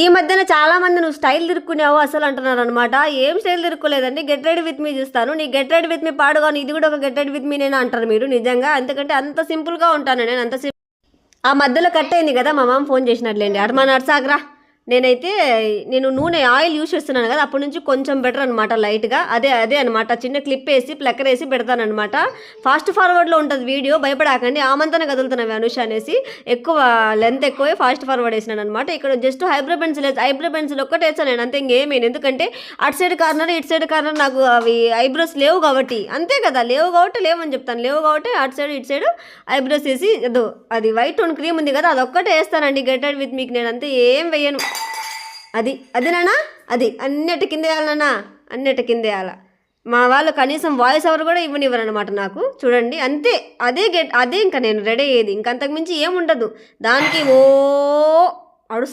ఈ మధ్యన చాలా మంది నువ్వు స్టైల్ తిరుక్కునేవు అసలు అంటున్నారు అనమాట ఏం స్టైల్ తిరుక్కోలేదండి. గెట్ రెడీ విత్ మీ చూస్తాను. నీ గెట్ రెడీ విత్ మీ పాడుగాను ఇది కూడా ఒక గెట్ రెడీ విత్ మీ నేను అంటారు మీరు నిజంగా. ఎందుకంటే అంత సింపుల్గా ఉంటాను నేను అంత ఆ మధ్యలో కట్ అయింది కదా మా మామ ఫోన్ చేసినట్లేండి. అటు మా నర్సాగ్రా నేనైతే నేను నూనె ఆయిల్ యూస్ చేస్తున్నాను కదా అప్పటి నుంచి కొంచెం బెటర్ అనమాట లైట్గా అదే అదే అనమాట చిన్న క్లిప్ వేసి ప్లక్కర్ వేసి పెడతానమాట ఫాస్ట్ ఫార్వర్డ్లో ఉంటుంది వీడియో భయపడాకండి. ఆమంతనే కదులుతున్నావి అనుష అనేసి ఎక్కువ లెంత్ ఎక్కువే ఫాస్ట్ ఫార్వర్డ్ వేసినాను అనమాట ఇక్కడ just eyebrow pencil eyebrow pencil ఒక్కటే వేసాను నేను అంతే ఇంకేమేను ఎందుకంటే అటు సైడ్ కార్నర్ ఇటు సైడ్ కార్నర్ నాకు అవి ఐబ్రోస్ లేవు కాబట్టి. అంతే కదా లేవు కాబట్టి లేవని చెప్తాను. లేవు కాబట్టి అటు సైడ్ ఇటు సైడ్ ఐబ్రోస్ వేసి అది వైట్ టోన్ క్రీమ్ ఉంది కదా అది ఒక్కటే వేస్తానండి గెటెడ్ విత్ మీకు నేను అంతే ఏం వేయను. అది అది అది. అన్నిటి కింద వేయాలన్నా అన్నిటి కింద వేయాలా. మా వాళ్ళు కనీసం వాయిస్ ఓవర్ కూడా ఇవ్వనివ్వరు అనమాట నాకు. చూడండి అంతే. అదే గెట్ అదే ఇంకా నేను రెడీ అయ్యేది. ఇంక అంతకుమించి ఏముండదు. దానికి ఓ అడుసా